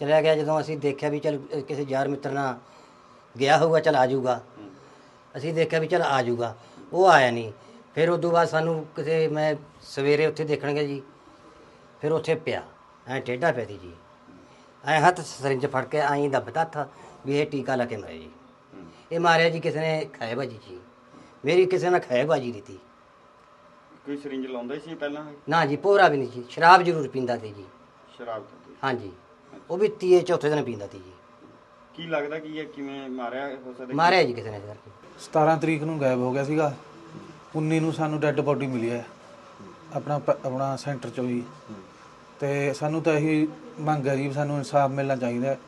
ਚਲਿਆ ਗਿਆ ਜਦੋਂ ਅਸੀਂ ਦੇਖਿਆ ਵੀ ਚਲ ਕਿਸੇ ਯਾਰ ਮਿੱਤਰ ਨਾਲ ਗਿਆ ਹੋਊਗਾ ਚਲ ਆ ਜਾਊਗਾ। ਅਸੀਂ ਦੇਖਿਆ ਵੀ ਚਲ ਆ ਜਾਊਗਾ। ਉਹ ਆਇਆ ਨਹੀਂ। ਫਿਰ ਉਦੋਂ ਬਾਅਦ ਸਾਨੂੰ ਕਿਸੇ ਮੈਂ ਸਵੇਰੇ ਉੱਥੇ ਦੇਖਣ ਗਿਆ ਜੀ। ਫਿਰ ਉੱਥੇ ਪਿਆ। ਐ ਟੇਢਾ ਪਿਆ ਸੀ ਜੀ। ਐ ਹੱਥ ਸਰਿੰਜ ਫੜ ਕੇ ਐਂ ਦੱਬਦਾ ਥਾ ਵੀ ਇਹ ਟੀਕਾ ਲਾ ਕੇ ਮਰੇ ਜੀ। ਇਹ ਮਾਰਿਆ ਜੀ ਕਿਸੇ ਨੇ ਖਾਏ ਬਾਜੀ ਜੀ। ਮੇਰੀ ਕਿਸੇ ਨੇ ਖਾਏ ਬਾਜੀ ਦਿੱਤੀ ਕੋਈ ਸਰਿੰਜ ਲਾਉਂਦਾ ਸੀ ਪਹਿਲਾਂ? ਨਾ ਜੀ ਪੋਰਾ ਵੀ ਨਹੀਂ ਜੀ ਸ਼ਰਾਬ ਜ਼ਰੂਰ ਪੀਂਦਾ ਸੀ ਜੀ। ਸ਼ਰਾਬ ਤੋਂ ਹਾਂਜੀ। ਉਹ ਵੀ ਤੀਏ ਚੌਥੇ ਦਿਨ ਪੀਂਦਾ ਸੀ ਜੀ। ਕੀ ਲੱਗਦਾ ਕੀ ਹੈ ਕਿਵੇਂ ਮਾਰਿਆ ਹੋ ਸਕਦਾ ਮਾਰਿਆ ਜੀ ਕਿਸੇ ਨੇ ਸਰ। 17 ਤਰੀਕ ਨੂੰ ਗਾਇਬ ਹੋ ਗਿਆ ਸੀਗਾ। 19 ਨੂੰ ਸਾਨੂੰ ਡੈੱਡ ਬੋਡੀ ਮਿਲੀ ਹੈ। ਆਪਣਾ ਪ- ਆਪਣਾ ਸੈਂਟਰ ਚੋਂ ਹੀ ਤੇ ਸਾਨੂੰ ਤਾਂ ਇਹੀ ਮੰਗ ਹੈ ਜੀ ਵੀ ਸਾਨੂੰ ਇਨਸਾਫ ਮਿਲਣਾ ਚਾਹੀਦਾ ਹੈ।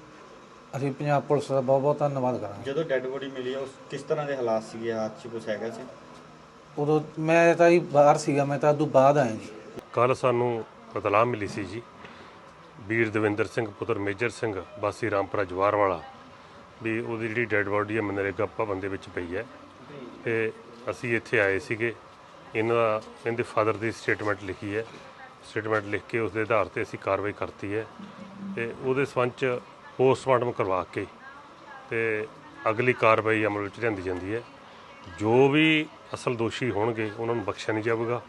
ਅਸੀਂ ਪੰਜਾਬ ਪੁਲਿਸ ਦਾ ਬਹੁਤ ਬਹੁਤ ਧੰਨਵਾਦ ਕਰਾਂਗੇ। ਜਦੋਂ ਡੈੱਡ ਬੋਡੀ ਮਿਲੀ ਉਸ ਕਿਸ ਤਰ੍ਹਾਂ ਦੇ ਹਾਲਾਤ ਸੀਗੇ? ਹੱਥ 'ਚ ਕੁਛ ਹੈਗਾ ਸੀ? ਉਦੋਂ ਮੈਂ ਤਾਂ ਜੀ ਬਾਹਰ ਸੀਗਾ ਮੈਂ ਤਾਂ ਉਦੋਂ ਬਾਅਦ ਆਇਆ ਜੀ। ਕੱਲ ਸਾਨੂੰ ਇਤਲਾਹ ਮਿਲੀ ਸੀ ਜੀ ਵੀਰ ਦਵਿੰਦਰ ਸਿੰਘ, ਪੁੱਤਰ ਮੇਜਰ ਸਿੰਘ ਬਾਸੀ ਰਾਮਪੁਰਾ ਜਵਾਰ ਵਾਲਾ, ਵੀ ਉਹਦੀ ਜਿਹੜੀ ਡੈੱਡ ਬੋਡੀ ਹੈ, ਮਨਰੇਗਾ ਭਵਨ ਦੇ ਵਿੱਚ ਪਈ ਹੈ। ਤੇ ਅਸੀਂ ਇੱਥੇ ਆਏ ਸੀਗੇ। ਇਹਨਾਂ ਦਾ ਇਹਦੇ ਫਾਦਰ ਦੀ ਸਟੇਟਮੈਂਟ ਲਿਖੀ ਹੈ। ਸਟੇਟਮੈਂਟ ਲਿਖ ਕੇ ਉਸ ਦੇ ਆਧਾਰ ਤੇ ਅਸੀਂ ਕਾਰਵਾਈ ਕਰਤੀ ਹੈ। ਤੇ ਉਹਦੇ ਸੰਬੰਧ ਚ ਪੋਸਟਮਾਰਟਮ ਕਰਵਾ ਕੇ ਤੇ ਅਗਲੀ ਕਾਰਵਾਈ ਅਮਲ ਵਿੱਚ ਲਿਆਂਦੀ ਜਾਂਦੀ ਹੈ। ਜੋ ਵੀ ਅਸਲ ਦੋਸ਼ੀ ਹੋਣਗੇ, ਉਹਨਾਂ ਨੂੰ ਬਖਸ਼ਿਆ ਨਹੀਂ ਜਾਵੇਗਾ।